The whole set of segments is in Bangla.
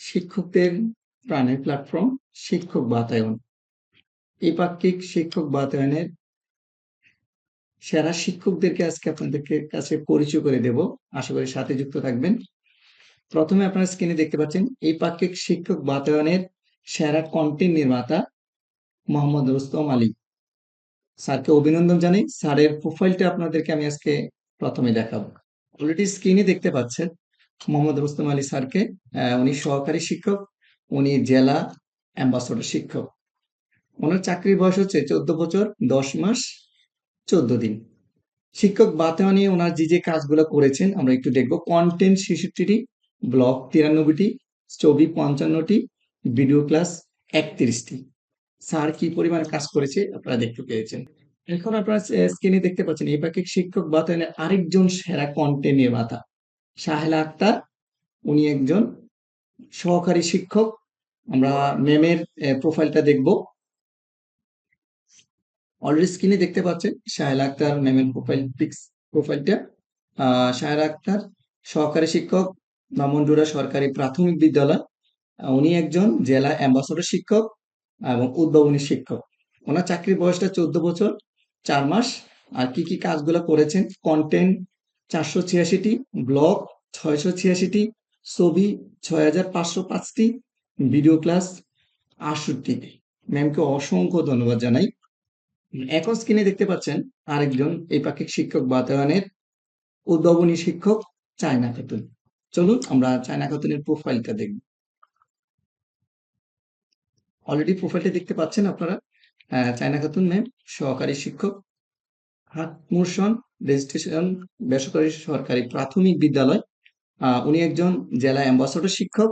শিক্ষকদের প্রাণের প্ল্যাটফর্ম শিক্ষক বাতায়ন। এপাক্ষিক শিক্ষক বাতায়নের সেরা শিক্ষকদেরকে আজকে আপনাদেরকে কাছে পরিচয় করে দেব। আশা করি সাথে যুক্ত থাকবেন। প্রথমে আপনারা স্ক্রিনে দেখতে পাচ্ছেন, এই পাক্ষিক শিক্ষক বাতায়নের সেরা কন্টেন্ট নির্মাতা মোহাম্মদ রুস্তম আলী। স্যারকে অভিনন্দন জানাই। স্যারের প্রোফাইলটা আপনাদেরকে আমি আজকে প্রথমে দেখাবো। অলরেডি স্ক্রিনে দেখতে পাচ্ছেন, মোহাম্মদ রুস্তম আলী স্যারকে উনি সহকারী শিক্ষক, উনি জেলা অ্যাম্বাসডর শিক্ষক। ওনার চাকরির বয়স হচ্ছে চোদ্দ বছর, দশ মাস, চোদ্দ দিন। শিক্ষক বাতায়নে ওনার যে যে কাজগুলো করেছেন, আমরা একটু দেখব। কন্টেন্ট ছেষট্টিটি ব্লগ তিরানব্বইটি ছবি পঞ্চান্নটি, ভিডিও ক্লাস একত্রিশটি। স্যার কি পরিমাণ কাজ করেছে আপনারা দেখতে পেয়েছেন। এখন আপনারা স্ক্রিনে দেখতে পাচ্ছেন, এই পাখিক শিক্ষক বাতায়নের আরেকজন সেরা কন্টেন্ট নির্মাতা সাহেলা আক্তার, উনি একজন সহকারী শিক্ষক। আমরা ম্যামের প্রোফাইলটা দেখব। অলরেডি স্ক্রিনে দেখতে পাচ্ছেন সাহেলা আক্তার ম্যামের প্রোফাইল পিক্স প্রোফাইলটা সাহেলা আক্তার সহকারী শিক্ষক বামনডুরা সরকারি প্রাথমিক বিদ্যালয়। উনি একজন জেলা অ্যাম্বাসডর শিক্ষক এবং উদ্ভাবনী শিক্ষক। ওনার চাকরির বয়সটা চোদ্দ বছর, চার মাস। আর কি কি কাজগুলো করেছেন? কন্টেন্ট চারশো ছিয়াশিটি ব্লগ ছয়শো ছিয়াশিটি, ছবি ছয় হাজার পাঁচশো পাঁচটি ভিডিও ক্লাস আটষট্টিটি ম্যামকে অসংখ্য ধন্যবাদ জানাই। এখন স্ক্রিনে দেখতে পাচ্ছেন আরেকজন এই পাক্ষিক শিক্ষক বাতায়নের উদ্ভাবনী শিক্ষক, চায়না খাতুন চলুন আমরা চায়না খাতুনের প্রোফাইলটা দেখব। অলরেডি প্রোফাইলটা দেখতে পাচ্ছেন আপনারা? চায়না খাতুন ম্যাম সহকারী শিক্ষক হাতমুরসন রেজিস্ট্রেশন বেসরকারি সরকারি প্রাথমিক বিদ্যালয়। উনি একজন জেলা অ্যাম্বাসডর শিক্ষক।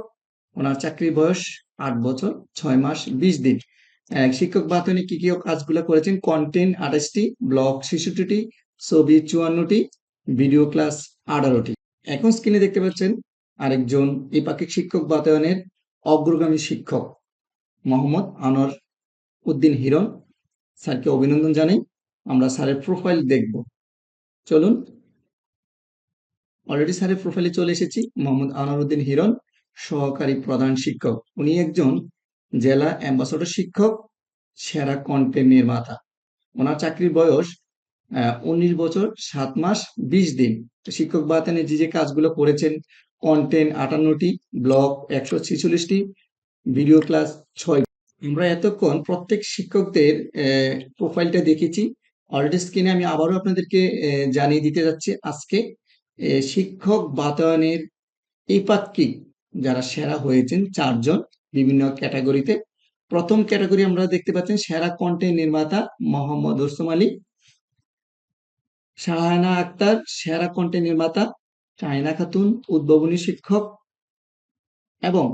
ওনার চাকরির বয়স আট বছর, ছয় মাস, বিশ দিন। শিক্ষক বাতনে কি কি কাজগুলো করেছেন? কন্টেন্ট আঠাশটি ব্লগ ছেষট্টিটি, ছবি চুয়ান্নটি ভিডিও ক্লাস আঠারোটি। এখন স্ক্রিনে দেখতে পাচ্ছেন আরেকজন এই পাক্ষিক শিক্ষক বাতায়নের অগ্রগামী শিক্ষক, মোহাম্মদ আনোয়ার উদ্দিন হিরণ। স্যারকে অভিনন্দন জানাই, আমরা স্যারের প্রোফাইল দেখব। চলুন অলরেডি স্যারের প্রোফাইলে চলে এসেছি, মোহাম্মদ আনোয়ার উদ্দিন হিরণ, সহকারী প্রধান শিক্ষক। উনি একজন জেলা অ্যাম্বাসডর শিক্ষক, সেরা কন্টেন্ট নির্মাতা ওনার চাকরির বয়স উনিশ বছর, সাত মাস, বিশ দিন। শিক্ষক বাতানে যে যে কাজগুলো করেছেন কন্টেন্ট আটান্নটি ব্লগ একশো ছেচল্লিশটি ভিডিও ক্লাস ছয়। আমরা এতক্ষণ প্রত্যেক শিক্ষকদের প্রোফাইলটা দেখেছি। অলরেডি স্ক্রিনে আমি আবারও আপনাদেরকে জানিয়ে দিতে যাচ্ছি আজকে শিক্ষক বাতায়নের এইপাক্ষিক যারা সেরা হয়েছেন চারজন, বিভিন্ন ক্যাটাগরিতে প্রথম ক্যাটাগরি আমরা দেখতে পাচ্ছেন, সেরা কন্টেন্ট নির্মাতা মোহাম্মদ রসুম আলী। শাহানা আক্তার, সেরা কন্টেন্ট নির্মাতা চায়না খাতুন, উদ্ভাবনী শিক্ষক এবং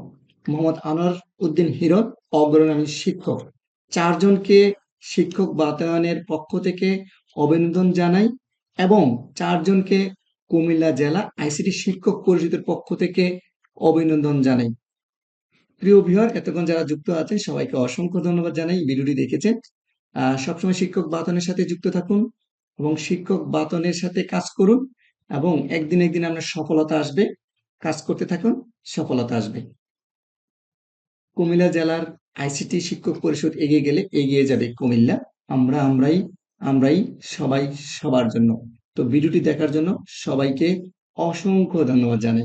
মোহাম্মদ আনোয়ার উদ্দিন হিরণ, অগ্রগামী শিক্ষক। চারজনকে শিক্ষক বাতায়নের পক্ষ থেকে অভিনন্দন জানাই এবং চারজনকে কুমিল্লা জেলা আইসিটি শিক্ষক পরিষদের পক্ষ থেকে অভিনন্দন জানাই। প্রিয় ভিউয়ার, এতক্ষণ যারা যুক্ত আছেন, সবাইকে অসংখ্য ধন্যবাদ জানাই। ভিডিওটি দেখেছেন। সবসময় শিক্ষক বাতনের সাথে যুক্ত থাকুন। এবং শিক্ষক বাতনের সাথে কাজ করুন এবং একদিন একদিন আপনার সফলতা আসবে। কাজ করতে থাকুন, সফলতা আসবে। কুমিল্লা জেলার আইসিটি শিক্ষক পরিষদ এগিয়ে গেলে এগিয়ে যাবে কুমিল্লা। আমরা, আমরাই আমরাই সবাই সবার জন্য। তো ভিডিওটি দেখার জন্য সবাইকে অসংখ্য ধন্যবাদ জানাই।